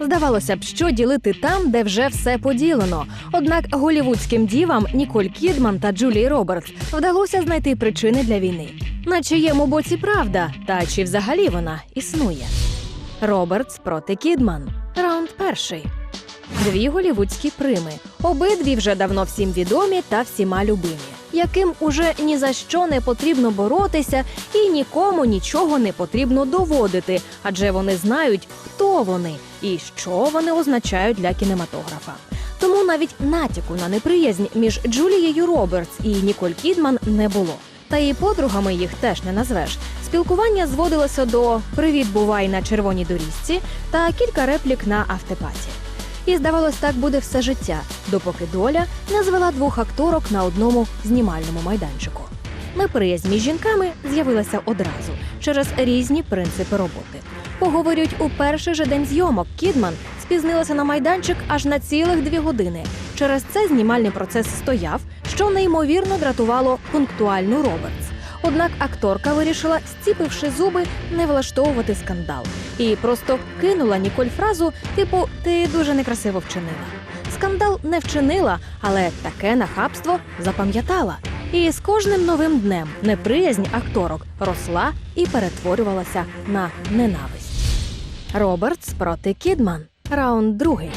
Здавалося б, що ділити там, де вже все поділено. Однак голівудським дівам Ніколь Кідман та Джулії Робертс вдалося знайти причини для війни. На чиєму боці правда, та чи взагалі вона існує? Робертс проти Кідман. Раунд перший. Дві голівудські прими. Обидві вже давно всім відомі та всіма любимі, яким уже ні за що не потрібно боротися і нікому нічого не потрібно доводити, адже вони знають, хто вони і що вони означають для кінематографа. Тому навіть натяку на неприязнь між Джулією Робертс і Ніколь Кідман не було. Та і подругами їх теж не назвеш. Спілкування зводилося до Привіт, бувай на червоній доріжці та кілька реплік на автопаті. І здавалось, так буде все життя, допоки доля не звела двох акторок на одному знімальному майданчику. Неприязнь між жінками з'явилася одразу через різні принципи роботи. Поговорюють у перший же день зйомок. Кідман спізнилася на майданчик аж на цілих дві години. Через це знімальний процес стояв, що неймовірно дратувало пунктуальну Робертс. Однак акторка вирішила, зціпивши зуби, не влаштовувати скандал і просто кинула Ніколь фразу, типу Ти дуже некрасиво вчинила. Скандал не вчинила, але таке нахабство запам'ятала. І з кожним новим днем неприязнь акторок росла і перетворювалася на ненависть. Робертс проти Кідман. Раунд другий.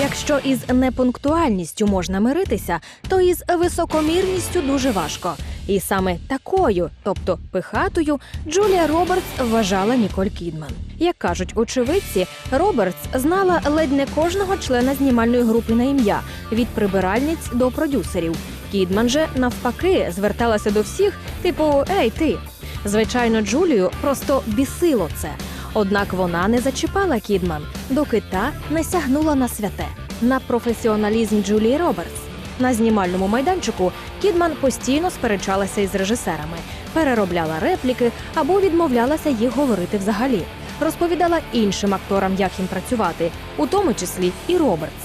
Якщо із непунктуальністю можна миритися, то із високомірністю дуже важко. І саме такою, тобто пихатою, Джулія Робертс вважала Ніколь Кідман. Як кажуть очевидці, Робертс знала ледь не кожного члена знімальної групи на ім'я від прибиральниць до продюсерів. Кідман же навпаки зверталася до всіх, типу Ей, ти. Звичайно, Джулію просто бісило це. Однак вона не зачіпала Кідман, доки та не сягнула на святе на професіоналізм Джулії Робертс. На знімальному майданчику Кідман постійно сперечалася із режисерами, переробляла репліки або відмовлялася їх говорити взагалі. Розповідала іншим акторам, як їм працювати, у тому числі і Робертс.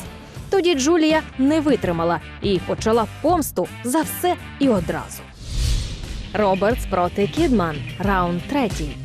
Тоді Джулія не витримала і почала помсту за все і одразу. Робертс проти Кідман. Раунд третій.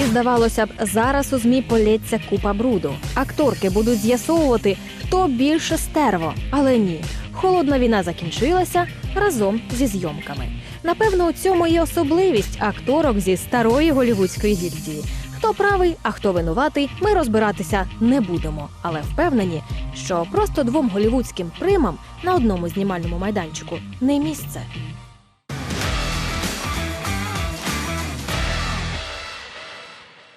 І здавалося б, зараз у змі полється купа бруду. Акторки будуть з'ясовувати, хто більше стерво, але ні. Холодна війна закінчилася разом зі зйомками. Напевно, у цьому і особливість акторок зі старої голівудської гільдії. Хто правий, а хто винуватий, ми розбиратися не будемо, але впевнені, що просто двом голівудським примам на одному знімальному майданчику не місце.